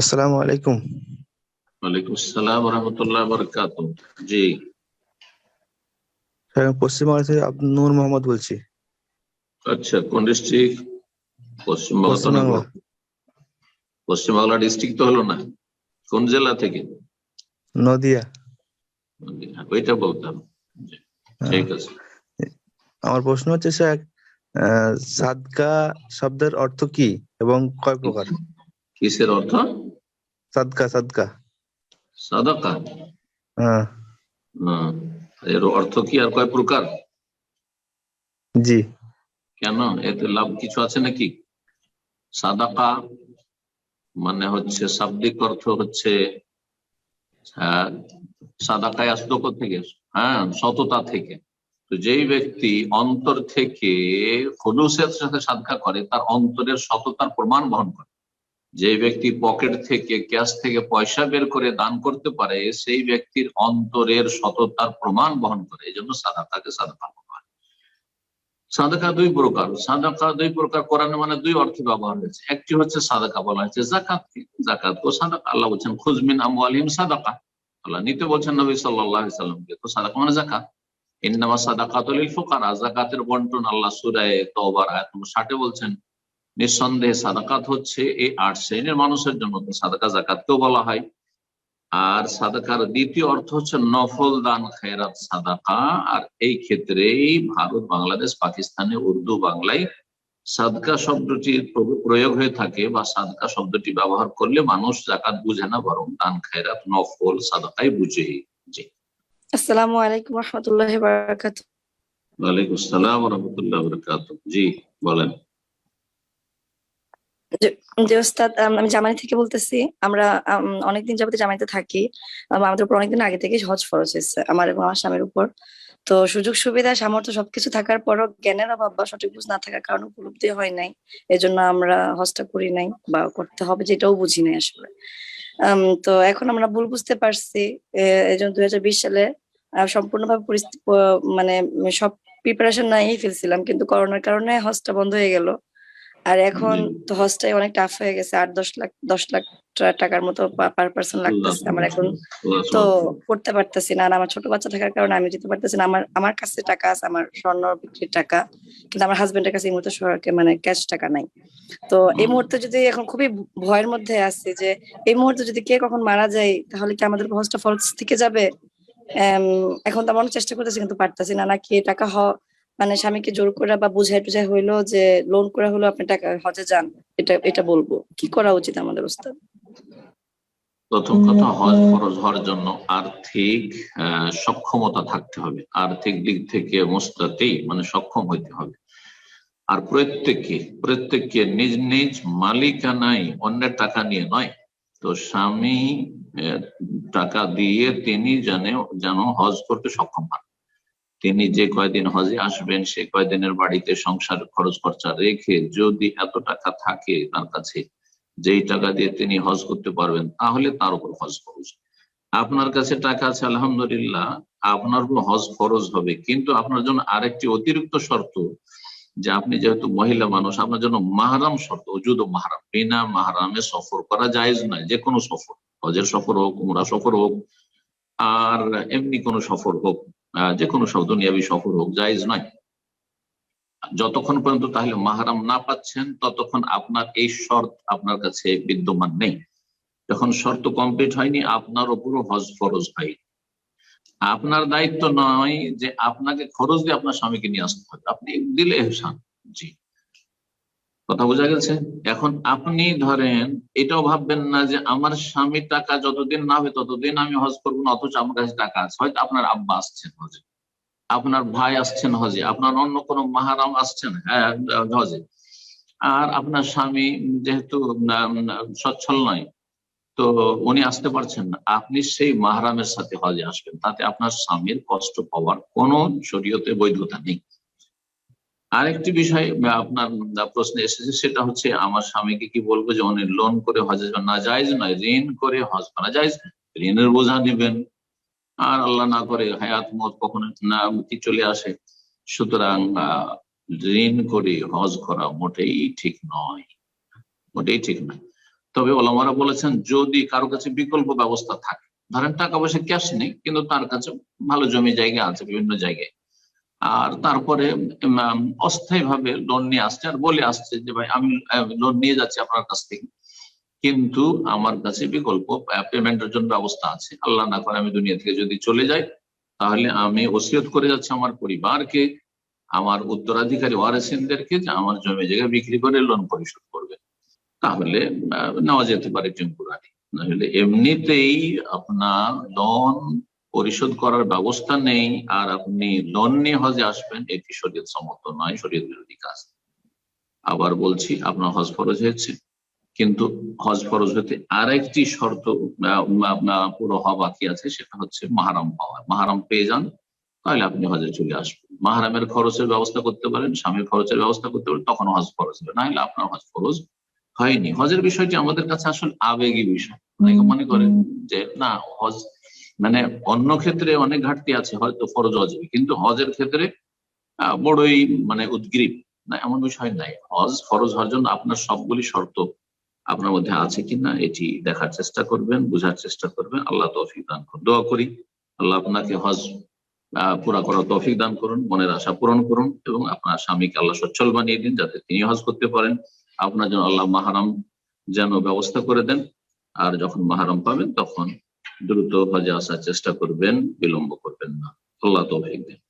আসসালামু আলাইকুম। ওয়ালাইকুম আসসালাম রহমতুল্লাহ বরকাত। জি। স্যার, পশ্চিমবঙ্গ থেকে নূর মোহাম্মদ বলছি। আচ্ছা কোন ডিস্ট্রিক্ট? পশ্চিমবঙ্গ পশ্চিমবাংলা ডিস্ট্রিক্ট তো হলো না। কোন জেলা থেকে? নদিয়া। ওইটা বলতাম। ঠিক আছে। আমার প্রশ্ন হচ্ছে স্যার সাদকা শব্দের অর্থ কি এবং কয় প্রকার? কিসের অর্থ? সাদকা সাদকা সাদাকা হ্যাঁ এর অর্থ কি আর কয় প্রকার জি কেন এতে লাভ কিছু আছে নাকি সাদাকা মানে হচ্ছে শাব্দিক অর্থ হচ্ছে সাদাকায় আসতো থেকে হ্যাঁ সততা থেকে তো যেই ব্যক্তি অন্তর থেকে খলুসের সাথে সাদকা করে তার অন্তরের সততার প্রমাণ বহন করে। যে ব্যক্তি পকেট থেকে, ক্যাশ থেকে পয়সা বের করে দান করতে পারে, সেই ব্যক্তির অন্তরের সততার প্রমাণ বহন করে। এই জন্য সাদাকাকে সাদাকা বলা হয়। সাদাকা দুই প্রকার। সাদাকা দুই প্রকার। কোরআনে মানে দুই অর্থে ব্যবহার হয়েছে। একটি হচ্ছে সাদাকা বলা হয়েছে জাকাত জাকাত ও সাদাকা। আল্লাহ বলছেন খুজমিন আমু আলিম সাদাকা। আল্লাহ নিতে বলছেন নবী সাল্লাহ সাল্লামকে। তো সাদাকা মানে জাকাত ইন্নামা সাদাকাতুল ফুকারা। জাকাতের বন্টন আল্লাহ সুরায় তওবার আয়াত নম্বর 60 বলছেন নিঃসন্দেহে সাদাকাত হচ্ছে এই আট শ্রেণির মানুষের জন্য। তো সাদাকা জাকাতকেও বলা হয়। আর সাদাকার দ্বিতীয় অর্থ হচ্ছে নফল দান খেরাত সাদাকা। আর এই ক্ষেত্রেই ভারত বাংলাদেশ পাকিস্তানে উর্দু বাংলায় সাদকা শব্দটির প্র- প্রয়োগ হয়ে থাকে বা সাদকা শব্দটি ব্যবহার করলে মানুষ জাকাত বুঝে না বরং দান খেরাত নফল সাদাকাই বুঝে জি আসসালামু আলাইকুম রহমতুল্লাহ বারাকাত ওয়ালাইকুম আসসালাম রহমতুল্লাহ বরকাত জি বলেন। যে ওস্তাদ, আমি জামানি থেকে বলতেছি, আমরা অনেকদিন যাবত জামানিতে থাকি। আমাদের উপর অনেকদিন আগে থেকে হজ ফরজ হয়েছে, আমার এবং আমার স্বামীর উপর। তো সুযোগ, সুবিধা, সামর্থ্য সবকিছু থাকার পরও জ্ঞানের অভাব বা সঠিক বুঝ না থাকার কারণে উপলব্ধি হয় নাই। এজন্য আমরা হজটা করি নাই বা করতে হবে যেটাও বুঝি নাই আসলে। তো এখন আমরা ভুল বুঝতে পারছি। এই জন্য দুই হাজার বিশ সালে সম্পূর্ণভাবে পরিস্থিতি মানে সব প্রিপারেশন নাই ফেলছিলাম, কিন্তু করোনার কারণে হজটা বন্ধ হয়ে গেল। আর এখন। তো হজটাই অনেক টাফ হয়ে গেছে আট দশ লাখ দশ লাখ টাকার মতো পার পার্সন লাগতেছে আমার এখন। তো করতে পারতেছি না আর আমার ছোট বাচ্চা থাকার কারণে আমি যেতে পারতেছি না। আমার আমার কাছে টাকা আছে আমার স্বর্ণ বিক্রির টাকা কিন্তু আমার হাজবেন্ডের কাছে এই মুহূর্তে সরকার মানে ক্যাশ টাকা নাই। তো এই মুহূর্তে যদি এখন খুবই ভয়ের মধ্যে আছি যে এই মুহূর্তে যদি কে কখন মারা যায় তাহলে কি আমাদের হজটা ফলস থেকে যাবে? এখন তো আমরা অনেক চেষ্টা করতেছি কিন্তু পারতেছি না নাকি টাকা হ মানে স্বামীকে জোর করে বা বুঝাই টুঝাই হইল যে লোন করা হলো আপনি টাকা হজে যান। এটা এটা বলব। কি করা উচিত আমাদের ওস্তাদ? প্রথম কথা, হজ ফরজ হওয়ার জন্য আর্থিক সক্ষমতা থাকতে হবে। আর্থিক দিক থেকে মোস্তাতেই মানে সক্ষম হইতে হবে। আর প্রত্যেককে প্রত্যেককে নিজ নিজ মালিকানায় অন্যের টাকা নিয়ে নয়। তো স্বামী টাকা দিয়ে তিনি জানে, যেন হজ করতে সক্ষম হন। তিনি যে কয়দিন হজে আসবেন, সে কয়দিনের বাড়িতে সংসার খরচ খরচা রেখে যদি এত টাকা থাকে তার কাছে, যেই টাকা দিয়ে তিনি হজ করতে পারবেন, তাহলে তার উপর হজ খরচ আপনার কাছে টাকা আছে, আলহামদুলিল্লাহ, আপনার উপর হজ খরচ হবে। কিন্তু আপনার জন্য আরেকটি অতিরিক্ত শর্ত, যে আপনি যেহেতু মহিলা মানুষ, আপনার জন্য মাহারাম শর্ত ওজুদ ও মাহারাম। বিনা মাহারামে সফর করা জায়েজ নয় যে কোনো সফর। হজের সফর হোক, উমরা সফর হোক, আর এমনি কোনো সফর হোক। যে কোনো সব দুনিয়াবি সফর হোক, জায়জ নয়। যতক্ষণ পর্যন্ত তাহলে মাহারাম না পাচ্ছেন, ততক্ষণ আপনার এই শর্ত আপনার কাছে বিদ্যমান নেই। যখন শর্ত কমপ্লিট হয়নি, আপনার ওপরও হজ ফরজ হয় আপনার দায়িত্ব নয় যে আপনাকে খরচ দিয়ে আপনার স্বামীকে নিয়ে আসতে হবে। আপনি দিলে হেসান জি। কথা বোঝা গেছে? এখন আপনি ধরেন, এটাও ভাববেন না যে আমার স্বামীর টাকা যতদিন না হবে ততদিন আমি হজ করব না, অথচ আমার কাছে টাকা আছে। হয়তো আপনার আব্বা আসছেন হজে, আপনার ভাই আসছেন হজে, আপনার অন্য কোনো মাহারাম আসছেন হ্যাঁ হজে। আর আপনার স্বামী যেহেতু সচ্ছল নয়, তো উনি আসতে পারছেন না। আপনি সেই মাহারামের সাথে হজে আসবেন, তাতে আপনার স্বামীর কষ্ট পাওয়ার কোনো শরীয়তে বৈধতা নেই। আরেকটি বিষয় আপনার প্রশ্নে এসেছে, সেটা হচ্ছে আমার স্বামীকে কি বলব যে উনি লোন করে হজ না, জায়জ নয়। ঋণ করে হজ করা জায়জ। ঋণের বোঝা দিবেন আর আল্লাহ না করে হায়াত, মত কখনো না চলে আসে। সুতরাং ঋণ করে হজ করা মোটেই ঠিক নয়। মোটেই ঠিক নয়। তবে ওলামারা বলেছেন, যদি কারও কাছে বিকল্প ব্যবস্থা থাকে, ধরেন টাকা পয়সা ক্যাশ নেই, কিন্তু তার কাছে ভালো জমি জায়গা আছে, বিভিন্ন জায়গায়। আর তারপরে অস্থায়ী ভাবে লোন নিয়ে আসছে আর বলে আসছে যে, ভাই, আমি লোন নিয়ে যাচ্ছি আপনার কাছ থেকে। কিন্তু আমার কাছে বিকল্প পেমেন্টের জন্য ব্যবস্থা আছে। আল্লাহ না করে আমি দুনিয়া থেকে যদি চলে যাই, তাহলে আমি ওসিয়ত করে যাচ্ছি আমার পরিবারকে, আমার উত্তরাধিকারী ওয়ারেসিনদেরকে যে আমার জমি জায়গা বিক্রি করে লোন পরিশোধ করবে। তাহলে নেওয়া যেতে পারে টেম্পোরারি নাহলে এমনিতেই আপনার লোন পরিশোধ করার ব্যবস্থা নেই আর আপনি লোন নিয়ে হজে আসবেন এটি শরীয়ত সম্মত নয় শরীয়ত বিরোধী কাজ। আবার বলছি আপনার হজ ফরজ হয়েছে কিন্তু হজ ফরজ হতে আর একটি শর্ত আহ, পুরো হওয়া বাকি আছে সেটা হচ্ছে মাহারাম পাওয়া মাহারাম পেয়ে যান তাহলে আপনি হজে চলে আসবেন। মাহারামের খরচের ব্যবস্থা করতে পারেন স্বামীর খরচের ব্যবস্থা করতে পারেন তখন হজ ফরজ হবে না হলে আপনার হজ ফরজ হয়নি। হজের বিষয়টি আমাদের কাছে আসলে আবেগী বিষয়। অনেকে মনে করেন যে না হজ মানে অন্য ক্ষেত্রে অনেক ঘাটতি আছে, হয়তো ফরজ অজীবী কিন্তু হজের ক্ষেত্রে বড়ই মানে উদ্গ্রীব। না, এমন বিষয় নাই। হজ ফরজ হওয়ার জন্য আপনার সবগুলি শর্ত আপনার মধ্যে আছে কিনা, এটি দেখার চেষ্টা করবেন, বোঝার চেষ্টা করবেন। আল্লাহ তৌফিক দান করুন। দোয়া করি, আল্লাহ আপনাকে হজ পুরা করার তৌফিক দান করুন, মনের আশা পূরণ করুন এবং আপনার স্বামীকে আল্লাহ সচ্ছল বানিয়ে দিন যাতে তিনি হজ করতে পারেন। আপনার জন্য আল্লাহ মাহারাম যেন ব্যবস্থা করে দেন। আর যখন মাহারাম পাবেন তখন দ্রুত হজে আসার চেষ্টা করবেন বিলম্ব করবেন না। আল্লাহ তৌফিক দেন।